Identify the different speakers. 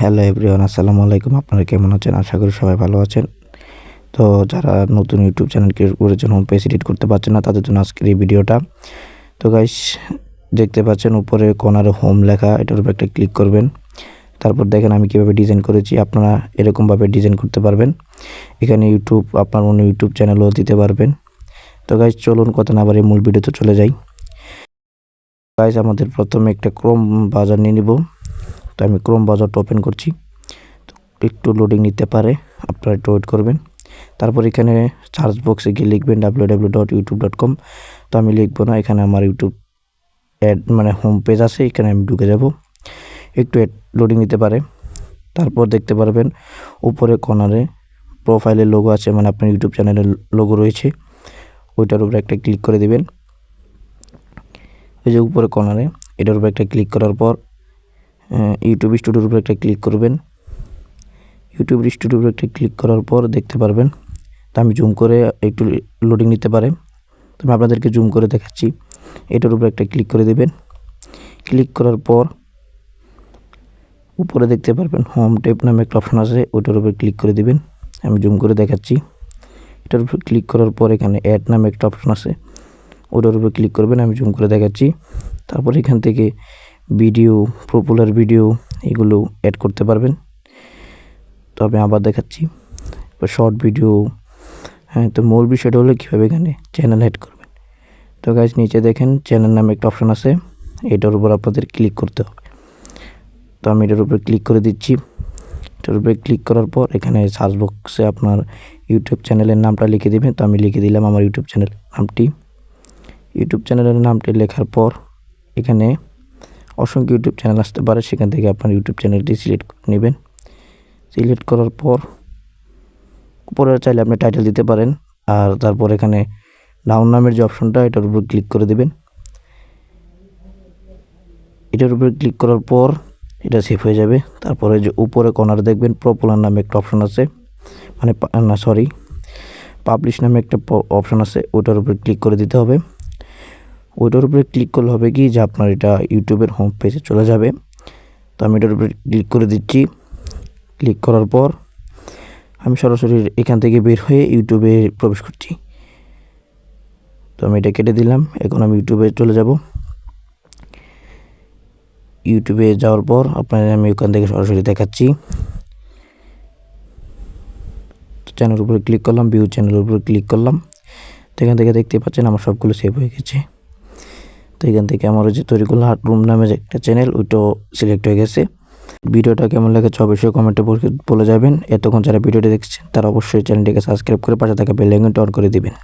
Speaker 1: Hello everyone আসসালামু আলাইকুম। আপনারা কেমন আছেন? আশা করি সবাই ভালো আছেন। তো যারা নতুন ইউটিউব চ্যানেল ক্রিয়েট করেছেন হোম পেজ এডিট করতে পারছেন না, তাদের জন্য আজকের এই ভিডিওটা। তো গাইস দেখতে পাচ্ছেন উপরে কোনারে হোম লেখা, এটার উপর একটা ক্লিক করবেন। তারপর দেখেন আমি কীভাবে ডিজাইন করেছি, আপনারা এরকমভাবে ডিজাইন করতে পারবেন। এখানে ইউটিউব আপনার অন্য ইউটিউব চ্যানেলও দিতে পারবেন। তো গাইস চলুন কথা না বাড়ি মূল ভিডিওতে চলে যাই। গাইস আমাদের প্রথমে একটা ক্রোম বাজার নিয়ে নিব। আমি ক্রোম বাজারটা ওপেন করছি। তো একটু লোডিং নিতে পারে, আপনারা একটু ওয়েট করবেন। তারপর এখানে সার্চ বক্সে গিয়ে লিখবেন W W dot YouTube dot com তো আমি লিখব না, এখানে আমার ইউটিউব অ্যাড মানে হোম পেজ আছে, এখানে আমি ঢুকে যাব। একটু অ্যাড লোডিং নিতে পারে। তারপর দেখতে পারবেন, উপরে কর্নারে প্রোফাইলের লোগো আছে মানে আপনার ইউটিউব চ্যানেলের লোগো রয়েছে। ওইটার উপরে একটা ক্লিক করে দেবেন। ওই যে উপরে কর্নারে এটার উপরে একটা ক্লিক করার পর ইউটিউব স্টুডিওর উপরে একটা ক্লিক করবেন। ইউটিউব স্টুডিওর উপরে একটা ক্লিক করার পর দেখতে পারবেন। তা আমি জুম করে একটু লোডিং নিতে পারে। তো আমি আপনাদেরকে জুম করে দেখাচ্ছি। এটার উপরে একটা ক্লিক করে দেবেন। ক্লিক করার পর উপরে দেখতে পারবেন হোম টেপ নামে একটা অপশন আছে ওইটার উপরে ক্লিক করে দেবেন। আমি জুম করে দেখাচ্ছি। এটার উপরে ক্লিক করার পর এখানে অ্যাড নামে একটা অপশন আছে, ওটার উপরে ক্লিক করবেন। আমি জুম করে দেখাচ্ছি। তারপর এখান থেকে ভিডিও পপুলার ভিডিও এগুলো অ্যাড করতে পারবেন। তো আমি আবার দেখাচ্ছি। শর্ট ভিডিও হ্যাঁ তো মূল বিষয়টা হলো কীভাবে এখানে চ্যানেল অ্যাড করবেন। তো গাছ নিচে দেখেন চ্যানেল নামে একটা অপশান আছে। এটার উপর আপনাদের ক্লিক করতে হবে। তো আমি এটার উপরে ক্লিক করে দিচ্ছি। এটার উপরে ক্লিক করার পর এখানে সার্চ বক্সে আপনার ইউটিউব চ্যানেলের নামটা লিখে দেবেন। তো আমি লিখে দিলাম আমার ইউটিউব চ্যানেল নামটি। ইউটিউব চ্যানেলের নামটি লেখার পর এখানে অসংখ্য ইউটিউব চ্যানেল আসতে পারে, সেখান থেকে আপনার ইউটিউব চ্যানেলটি সিলেক্ট করে নেবেন। সিলেক্ট করার পর উপরে চাইলে আপনি টাইটেল দিতে পারেন, আর তারপর এখানে ডাউন নামের যে অপশনটা এটার উপর ক্লিক করে দেবেন। এটার উপরে ক্লিক করার পর এটা সেভ হয়ে যাবে। তারপরে যে উপরে কর্নার দেখবেন পপুলার নামে একটা অপশন আছে মানে না সরি পাবলিশ নামে একটা অপশন আছে, ওটার উপরে ক্লিক করে দিতে হবে। ওইটার উপরে ক্লিক করলে হবে কি যে আপনার এটা ইউটিউবের হোম পেজে চলে যাবে। তো আমি এটার উপরে ক্লিক করে দিচ্ছি। ক্লিক করার পর আমি সরাসরি এখান থেকে বের হয়ে ইউটিউবে প্রবেশ করছি। তো আমি এটা কেটে দিলাম, এখন আমি ইউটিউবে চলে যাব। ইউটিউবে যাওয়ার পর আপনার আমি ওখান থেকে সরাসরি দেখাচ্ছি। চ্যানেলের উপরে ক্লিক করলাম ভিউ চ্যানেলের উপরে ক্লিক করলাম। তো এখান থেকে দেখতে পাচ্ছেন আমার সবগুলো সেভ হয়ে গেছে। তো এখান থেকে আমার যে তৈরি করলাম হাট রুম নামে যে একটা চ্যানেল ওইটাও সিলেক্ট হয়ে গেছে। ভিডিওটা কেমন লেগেছে অবশ্যই কমেন্টে বলে যাবেন। এতক্ষণ যারা ভিডিওটি দেখছেন, তারা অবশ্যই চ্যানেলটিকে সাবস্ক্রাইব করে পাশে থাকা বেল অন করে দিবেন।